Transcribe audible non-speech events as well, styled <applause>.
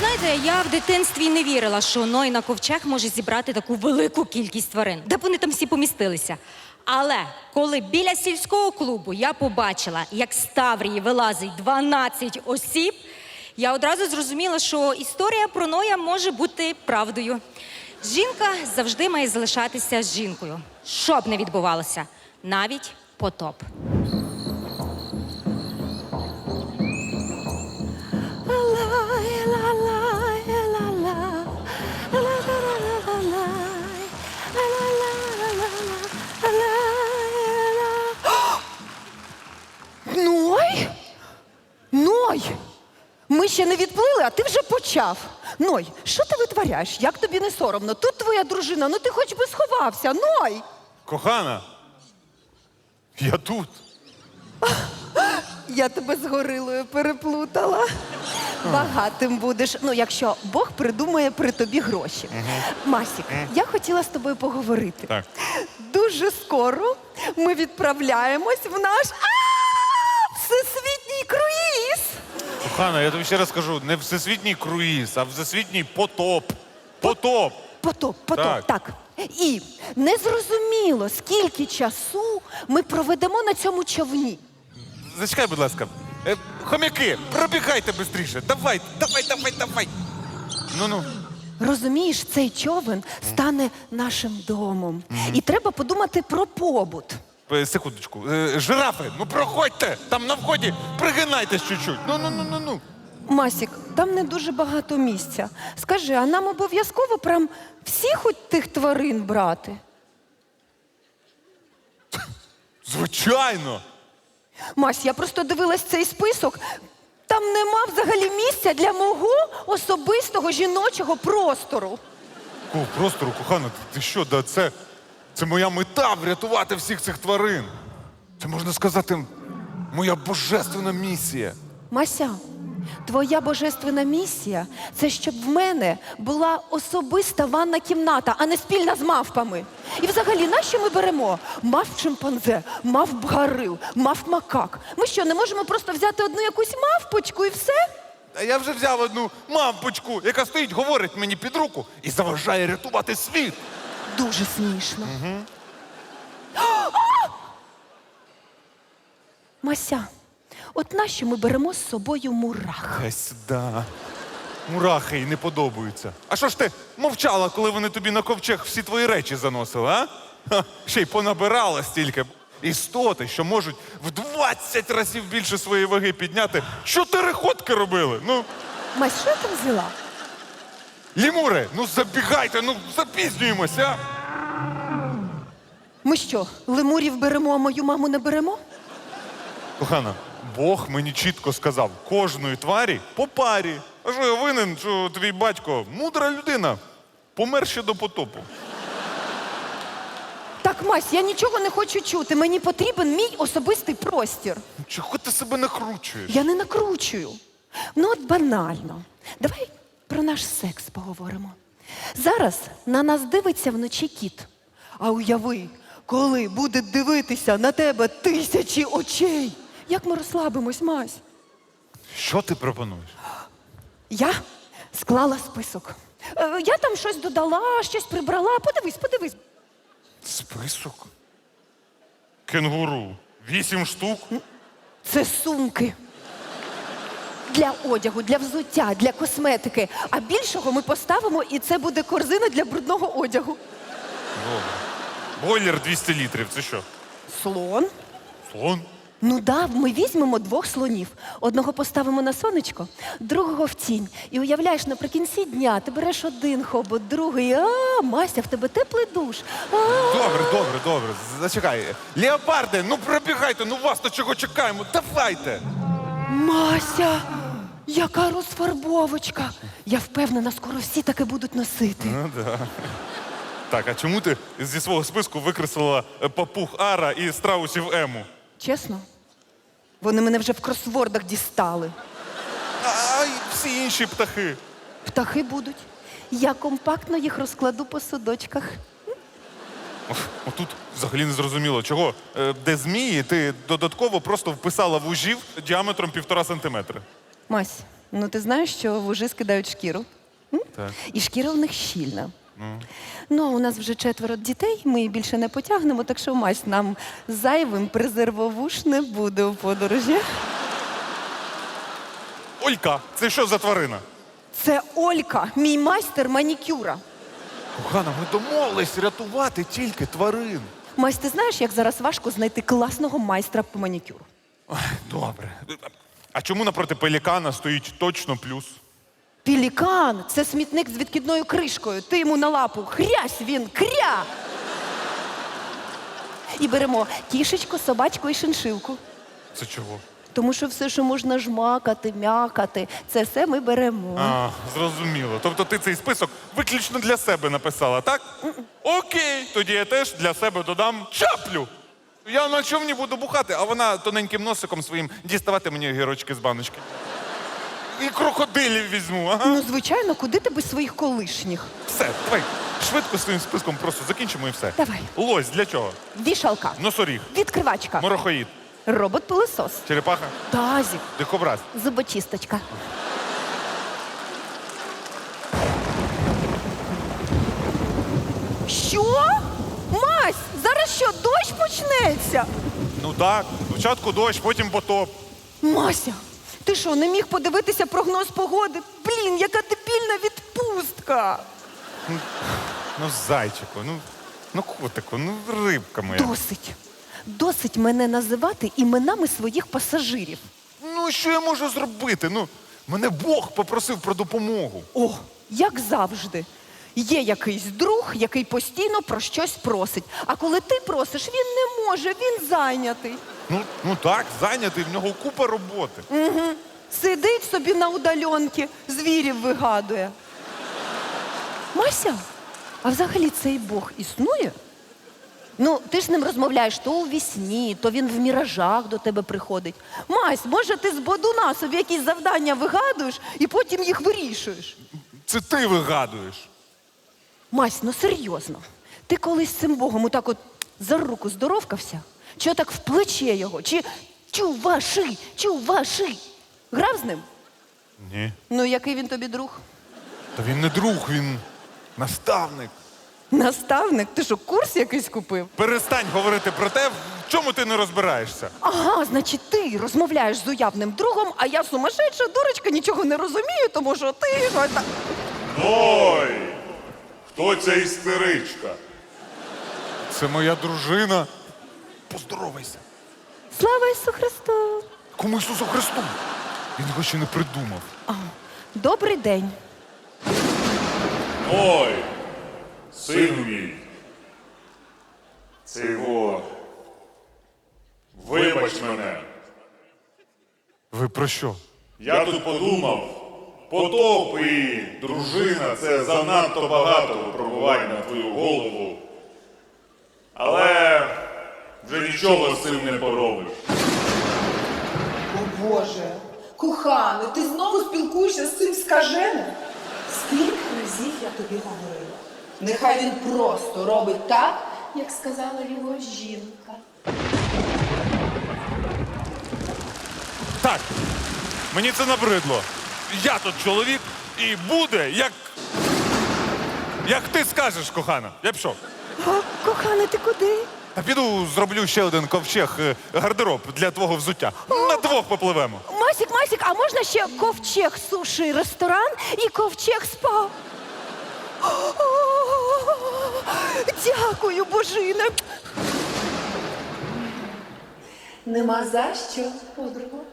знаєте, я в дитинстві не вірила, що Ной на ковчег може зібрати таку велику кількість тварин. Де б вони там всі помістилися? Але коли біля сільського клубу я побачила, як з Таврії вилазить 12 осіб, я одразу зрозуміла, що історія про Ноя може бути правдою. Жінка завжди має залишатися жінкою, що б не відбувалося, навіть потоп. Ной? Ной! Ми ще не відплили, а ти вже почав. Ной, що ти витворяєш? Як тобі не соромно? Тут твоя дружина, ну ти хоч би сховався. Ной! Кохана, я тут. Я тебе з горилою переплутала. Багатим будеш. Ну, якщо Бог придумає при тобі гроші. Масік, я хотіла з тобою поговорити. Так. Дуже скоро ми відправляємось в наш а, всесвітній круїз. Кохана, я тобі ще раз кажу, не всесвітній круїз, а всесвітній потоп. Потоп. Потоп, потоп, Так. так. І незрозуміло, скільки часу ми проведемо на цьому човні. Зачекай, будь ласка. Е, хомяки, пробігайте швидше. Давай, давай, давай, давай. Ну ну. Розумієш, цей човен стане нашим домом. І треба подумати про побут. Е, Секундочку. Е, Жирафи, ну проходьте. Там на вході пригинайтесь чуть-чуть. Ну, ну, ну, ну, ну. Масік, там не дуже багато місця. Скажи, а нам обов'язково прям всіх от тих тварин брати? Звичайно. Мась, я просто дивилась цей список. Там нема взагалі місця для мого особистого жіночого простору. Ку, простору, кохана, ти, ти що, да це, це моя мета врятувати всіх цих тварин. Це можна сказати, моя божественна місія. Мася, твоя божественна місія це щоб в мене була особиста ванна кімната, а не спільна з мавпами. І взагалі, нащо ми беремо? Мав шимпанзе, мав бгарил, мав макак. Ми що, не можемо просто взяти одну якусь мавпочку і все? А я вже взяв одну мампочку, яка стоїть, говорить мені під руку і заважає рятувати світ. Дуже смішно. А! <gasps> Мася, от нащо ми беремо з собою мурах? Ай сюди. Мурахи їй не подобаються. А що ж ти мовчала, коли вони тобі на ковчег всі твої речі заносили, а? Ха, ще й понабирала стільки. Істоти, що можуть в 20 разів більше своєї ваги підняти, чотири ходки робили. Ну, Мась, що я там взяла? лімури, ну забігайте, ну запізнюємося. а? Ми що, лемурів беремо, а мою маму не беремо? Кохана, Бог мені чітко сказав, кожної тварі по парі. А що я винен, що твій батько мудра людина, помер ще до потопу. Так, Мась, я нічого не хочу чути. Мені потрібен мій особистий простір. Чого ти себе накручуєш? Я не накручую. Ну, от банально. Давай про наш секс поговоримо. Зараз на нас дивиться вночі кіт. А уяви, коли буде дивитися на тебе тисячі очей. Як ми розслабимось, Мась? Що ти пропонуєш? Я склала список. Е, Я там щось додала, щось прибрала. Подивись, подивись. Список? Кенгуру. Вісім штук. Це сумки. Для одягу, для взуття, для косметики. А більшого ми поставимо, і це буде корзина для брудного одягу. Добре. Бойлер 200 літрів. Це що? Слон. Слон? Ну да, ми візьмемо двох слонів. Одного поставимо на сонечко, другого в тінь. І уявляєш, наприкінці дня ти береш один хобот, другий. А, Мася, в тебе теплий душ. А, Добре, добре, добре. Зачекай. Леопарди, ну пробігайте, ну вас то чого чекаємо. Давайте. Мася, яка розфарбовочка. Я впевнена, скоро всі таки будуть носити. Ну да. Так, а чому ти зі свого списку викреслила е, папуг Ара і страусів Ему? Чесно? Вони мене вже в кросвордах дістали. А й всі інші птахи. Птахи будуть. Я компактно їх розкладу по судочках. Отут взагалі не зрозуміло, чого. Е, Де змії, ти додатково просто вписала вужів діаметром півтора сантиметри. Мась, Ну, ти знаєш, що вужи скидають шкіру. Так. І шкіра в них щільна. Ну, у нас вже четверо дітей, ми їх більше не потягнемо, так що мась нам зайвим презервовуш не буде у подорожі. Олька, це що за тварина? Це Олька, мій майстер манікюра. Кохана, ми домовились рятувати тільки тварин. Мась, ти знаєш, як зараз важко знайти класного майстра по манікюру? Ой, Добре. А чому напроти пелікана стоїть точно плюс? Пілікан це смітник з відкидною кришкою. Ти йому на лапу хрясь він, кря. І беремо кішечку, собачку і шиншилку. Це чого? Тому що все, що можна жмакати, м'якати, це все ми беремо. А, зрозуміло. Тобто ти цей список виключно для себе написала, так? Окей, тоді я теж для себе додам чаплю. Я на човні буду бухати, а вона тоненьким носиком своїм діставати мені гірочки з баночки. І крокодилів візьму, ага. Ну, звичайно, куди ти без своїх колишніх? Все, давай швидко цим списком просто закінчимо і все. Давай. Лось для чого? Вішалка, Носоріг, відкривачка, морохоїд, робот-пилосос, черепаха, тазік, дикобраз. зубочисточка. Що? Мась, зараз що, дощ почнеться? Ну так, спочатку дощ, потім потоп. Мася, ти що, не міг подивитися прогноз погоди? Блін, яка дебільна відпустка! Ну, зайчику, ну, ну котику, ну рибка моя. Досить. Досить мене називати іменами своїх пасажирів. Ну, що я можу зробити? Ну, мене Бог попросив про допомогу. О, як завжди. Є якийсь друг, який постійно про щось просить. А коли ти просиш, він не може, він зайнятий. Ну, ну так, зайнятий, в нього купа роботи. Сидить собі на удальонці, звірів вигадує. Мася, а взагалі цей Бог існує? Ну, ти ж з ним розмовляєш то у вісні, то він в міражах до тебе приходить. Мась, може, ти з бодуна собі якісь завдання вигадуєш і потім їх вирішуєш. Це ти вигадуєш. Мась, ну серйозно. Ти колись з цим Богом отак от за руку здоровкався? Чи отак в плече його? Чи чуваши, чуваши? Грав з ним? Ні. Ну, який він тобі друг? Та він не друг, він наставник. Наставник? Ти що, курс якийсь купив? Перестань говорити про те, в чому ти не розбираєшся. Ага, значить, ти розмовляєш з уявним другом, а я сумасшедша дурочка, нічого не розумію, тому що ти. Ой! Хто ця істеричка? Це моя дружина. Поздоровайся. Слава Ісу Христу! Кому Ісусу Христу? Він його ще не придумав. Добрий день. Ой! Син мій. Це його. Вибач мене. Ви про що? Я тут подумав, потоп і дружина це занадто багато випробувань на твою голову. Але вже нічого з цим не поробиш. О Боже, коханий, ти знову спілкуєшся з цим скаженим? Скільки разів я тобі говорила? Нехай він просто робить так, як сказала його жінка. Так, мені це набридло. Я тут чоловік і буде, як. Як ти скажеш, кохана. Я пішов. А, коханий, ти куди? Та піду зроблю ще один ковчег е, гардероб для твого взуття. На двох попливемо. Масік, Масік, а можна ще ковчег суші ресторан і ковчег спа? Дякую, божине. Нема за що, подруга.